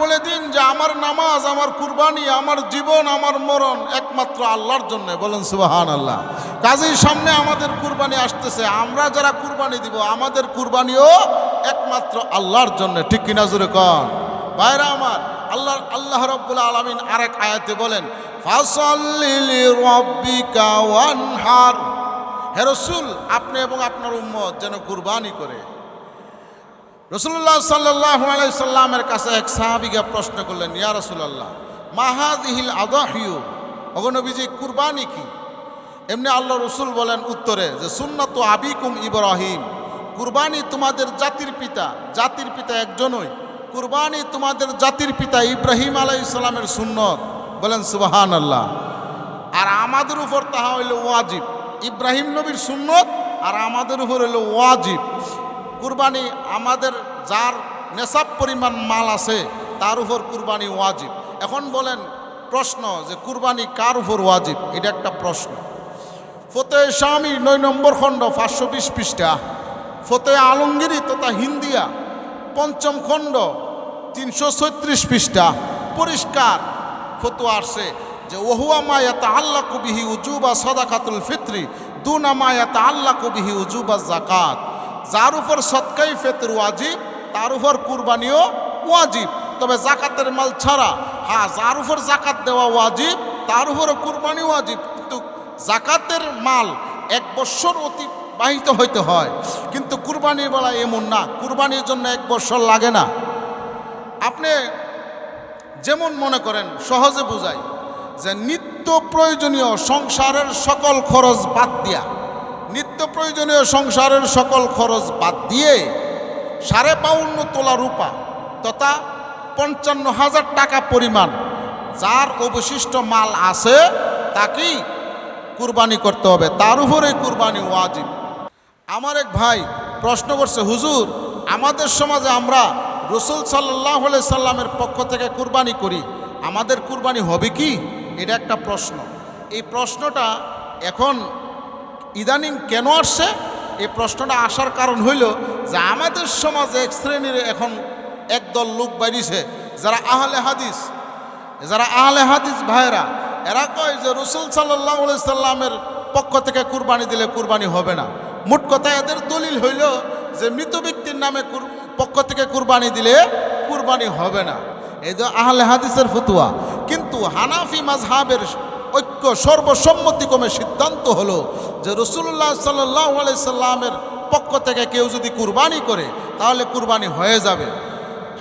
বলে দিন যে আমার নামাজ, আমার কুরবানি, আমার জীবন, আমার মরণ একমাত্র আল্লাহর জন্য। বলেন সুবাহান আল্লাহ কাজেই সামনে আমাদের কুরবানি আসতেছে। আমরা যারা কুরবানি দিব, আমাদের কুরবানিও একমাত্র আল্লাহর জন্য। ঠিক কিনা জোরে কন? বাইরা আমার আল্লাহ আল্লাহ রব্বুল আলমিন আরেক আয়াতে বলেন হে রসুল, আপনি এবং আপনার উম্মত যেন কুরবানি করে। রসুল্লাহ সাল্লাহ সাল্লামের কাছে এক সাহাবিকে প্রশ্ন করলেন, ইয়া রসুল্লাহ মাহাদিহিল আদাহিউ অগনবীজি কুরবানি কি? এমনি আল্লাহ রসুল বলেন উত্তরে যে, সুন্নত আবিকুম ইব্রাহিম, কুরবানি তোমাদের জাতির পিতা জাতির পিতা একজনই, কুরবানি তোমাদের জাতির পিতা ইব্রাহিম আলাই ইসলামের সুন্নত। বলেন সুবাহান আল্লাহ আর আমাদের উপর তাহা হইল ওয়াজিব, ইব্রাহিম নবীর সুন্নত, আর আমাদের উপর হইল ওয়াজিব। কুরবানি আমাদের যার নেশাব পরিমাণ মাল আছে, তার উপর কুরবানি ওয়াজিব। এখন বলেন, প্রশ্ন যে কুরবানি কার উপর ওয়াজিব? এটা একটা প্রশ্ন। ফতে স্বামী নয় নম্বর খণ্ড, পাঁচশো বিশ পৃষ্ঠা। ফতে আলমগিরি তথা হিন্দিয়া, পঞ্চম খণ্ড, তিনশো ছত্রিশ পৃষ্ঠা। পরিষ্কার ফতুয়া আসছে যে, ওহুয়া মায়াতা আল্লাহ কবিহি উজুবা সদাকাতুল ফিত্রি, দুনা মায়াতা আল্লাহ কবিহি উজুবা জাকাত যার উপর সৎকাই ফেতর ওয়াজিব, তার উপর কুরবানিও ওয়াজিব। তবে জাকাতের মাল ছাড়া হ্যাঁ যার উপর জাকাত দেওয়া ওয়াজিব, তার উপরও কুরবানি ওয়াজিব। কিন্তু জাকাতের মাল এক বৎসর অতিবাহিত হইতে হয়। কিন্তু কুরবানির বেলা এমন না, কুরবানির জন্য এক বৎসর লাগে না। আপনি যেমন মনে করেন, সহজে বুঝাই যে নিত্য প্রয়োজনীয় সংসারের সকল খরচ বাদ দিয়া নিত্য প্রয়োজনীয় সংসারের সকল খরচ বাদ দিয়ে সাড়ে বাউন্ন তোলা রূপা তথা পঞ্চান্ন হাজার টাকা পরিমাণ যার অবশিষ্ট মাল আছে তাকেই কুরবানি করতে হবে? তার উপরে কুরবানি ওয়াজিব। আমার এক ভাই প্রশ্ন করছে, হুজুর, আমাদের সমাজে আমরা রসুল সাল্লাহ সাল্লামের পক্ষ থেকে কুরবানি করি, আমাদের কুরবানি হবে কি? এটা একটা প্রশ্ন। এই প্রশ্নটা এখন ইদানিং কেন আসছে? এই প্রশ্নটা আসার কারণ হইল যে আমাদের সমাজে এক শ্রেণির এখন একদল লোক বাড়িছে যারা আহলে হাদিস। যারা আহলে হাদিস ভাইরা এরা কয় যে রসুল সাল্লাহ সাল্লামের পক্ষ থেকে কুরবানি দিলে কুরবানি হবে না। মোট কথা এদের দলিল হইল যে মৃত ব্যক্তির নামে পক্ষ থেকে কুরবানি দিলে কুরবানি হবে না। এই যে আহলে হাদিসের ফতুয়া। কিন্তু হানাফি মাজহাবের ঐক্য সর্বসম্মতিক্রমে সিদ্ধান্ত হলো যে রসুল্লাহ সাল্লাহ সাল্লামের পক্ষ থেকে কেউ যদি কুরবানি করে, তাহলে কুরবানি হয়ে যাবে।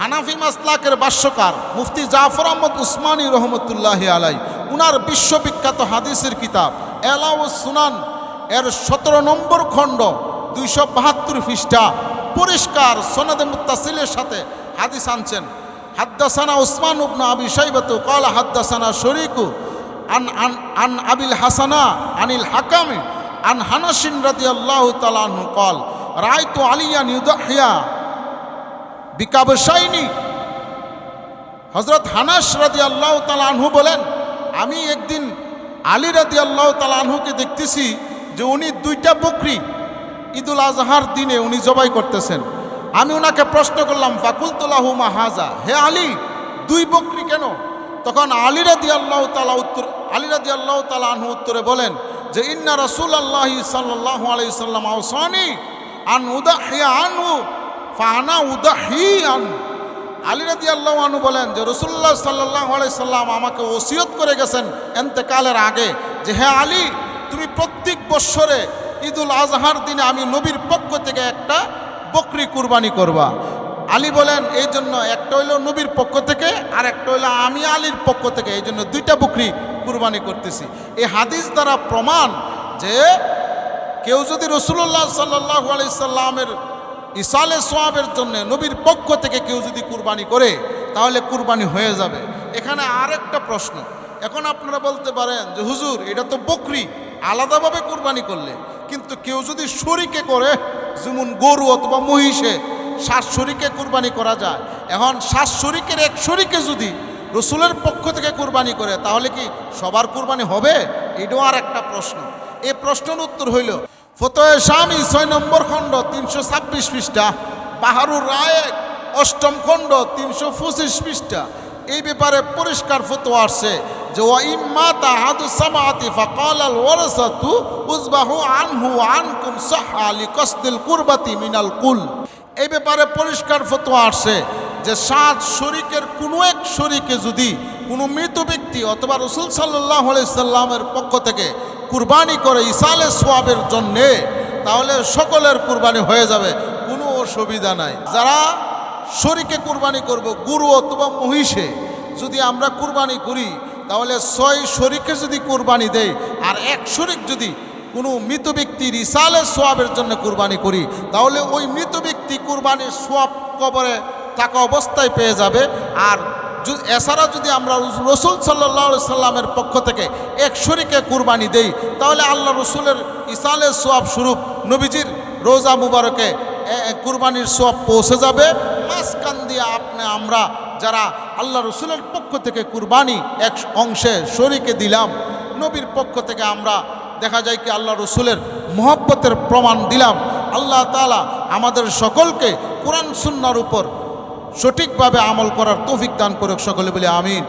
হানাফি মাসলাকের ভাষ্যকার মুফতি জাফর আহমদ উসমানী রহমতুল্লাহ আলাই উনার বিশ্ববিখ্যাত হাদিসের কিতাব এলাউ সুনান, এর সতেরো নম্বর খণ্ড, দুইশো বাহাত্তর পৃষ্ঠা, পরিষ্কার সনদে মুত্তাসিলের সাথে হাদিস আনছেন। হাদ্দাসানা উসমান উবনা আবি সাইবাতু কলা হাদ্দাসানা শরিকু আন আন আন আবিল হাসানা আনিল হাকামি, আন হানাসিন রাদিয়াল্লাহু তাআলা আনহু কল রায়তু আলিয়ান ইউদাহিয়া বিকাবসাইনি হজরত হানাস রাদি আল্লাহ তালানহু বলেন, আমি একদিন আলী রাদি আল্লাহ তালানহুকে দেখতেছি যে উনি দুইটা বকরি ঈদুল আজহার দিনে উনি জবাই করতেছেন। আমি ওনাকে প্রশ্ন করলাম ফাকুলতুল্লাহু মাহাজা হে আলী, দুই বকরি কেন? তখন আলী রাদি আল্লাহ তালা উত্তর আলী রাদি আল্লাহ তালা আনহু উত্তরে বলেন যে, ইন্না রসুল আল্লাহ সাল্লাহ আলাই সাল্লাম আওসানি আন উদাহিয়া আনহু, ফানা উদাহি আনহু আলী রাদি আল্লাহ আনু বলেন যে রসুল্লাহ সাল্লাহ সাল্লাম আমাকে ওসিয়ত করে গেছেন এন্তেকালের আগে যে হ্যাঁ আলী, তুমি প্রত্যেক বৎসরে ঈদুল আজহার দিনে আমি নবীর পক্ষ থেকে একটা বকরি কুরবানি করবা। আলী বলেন, এই জন্য একটা হইল নবীর পক্ষ থেকে আর একটা হইল আমি আলীর পক্ষ থেকে। এই জন্য দুইটা বকরি কুরবানি করতেছি। এই হাদিস দ্বারা প্রমাণ যে কেউ যদি রসুল্লাহ সাল্লাহ আলি সাল্লামের ইসালে সোয়াবের জন্য নবীর পক্ষ থেকে কেউ যদি কুরবানি করে, তাহলে কুরবানি হয়ে যাবে। এখানে আরেকটা প্রশ্ন। এখন আপনারা বলতে পারেন যে, হুজুর, এটা তো বকরি, আলাদাভাবে কুরবানি করলে। কিন্তু কেউ যদি শরিকে করে, যেমন গরু অথবা মহিষে শরিকে কুরবানি করা যায়। এখন সাত শরিকের এক শরীকে যদি রসুলের পক্ষ থেকে কুরবানি করে, তাহলে কি সবার কুরবানি হবে? এটাও আর একটা প্রশ্ন। এই প্রশ্নের উত্তর হইল, ফতোয় স্বামী ছয় নম্বর খণ্ড তিনশো ছাব্বিশ পৃষ্ঠা, বাহারুর রায়েক অষ্টম খণ্ড তিনশো পঁচিশ পৃষ্ঠা। এই ব্যাপারে পরিষ্কার ফতোয়া আসছে যে, ওয়া ইম্মা তাহাদু সামাতি ফাকাল আল উজবাহু আনহু আনকুম সাহা লিকাসদিল কুরবাতি মিনাল কুল। এই ব্যাপারে পরিষ্কার ফতোয়া আসছে যে সাত শরিকের কোনো এক শরিকে যদি কোনো মৃত ব্যক্তি অথবা রসুল সাল্লাহ সাল্লামের পক্ষ থেকে কুরবানি করে ইসালে সোয়াবের জন্যে, তাহলে সকলের কুরবানি হয়ে যাবে, কোনো অসুবিধা নাই। যারা শরিকে কুরবানি করব, গুরু অথবা মহিষে, যদি আমরা কুরবানি করি, তাহলে ছয় শরিকে যদি কুরবানি দেয় আর এক শরিক যদি কোনো মৃত ব্যক্তির ইসালে সোয়াবের জন্য কুরবানি করি, তাহলে ওই মৃত ব্যক্তি কুরবানির সব কবরে থাকা অবস্থায় পেয়ে যাবে, আর এছাড়া যদি আমরা রসুল সাল্লাহ সাল্লামের পক্ষ থেকে এক শরিকে কুরবানি দেই, তাহলে আল্লাহ রসুলের ইসালে সোয়াব স্বরূপ নবীজির রোজা মুবারকে কুরবানির সোয়াব পৌঁছে যাবে। মাঝখান দিয়ে আপনি, আমরা যারা আল্লাহ রসুলের পক্ষ থেকে কুরবানি এক অংশে শরিকে দিলাম, নবীর পক্ষ থেকে আমরা দেখা যায় কি আল্লাহ রসুলের মহব্বতের প্রমাণ দিলাম। আল্লাহ তালা আমাদের সকলকে কোরআন সুন্নার উপর সঠিকভাবে আমল করার তৌফিক দান করুক সকলে বলে আমিন।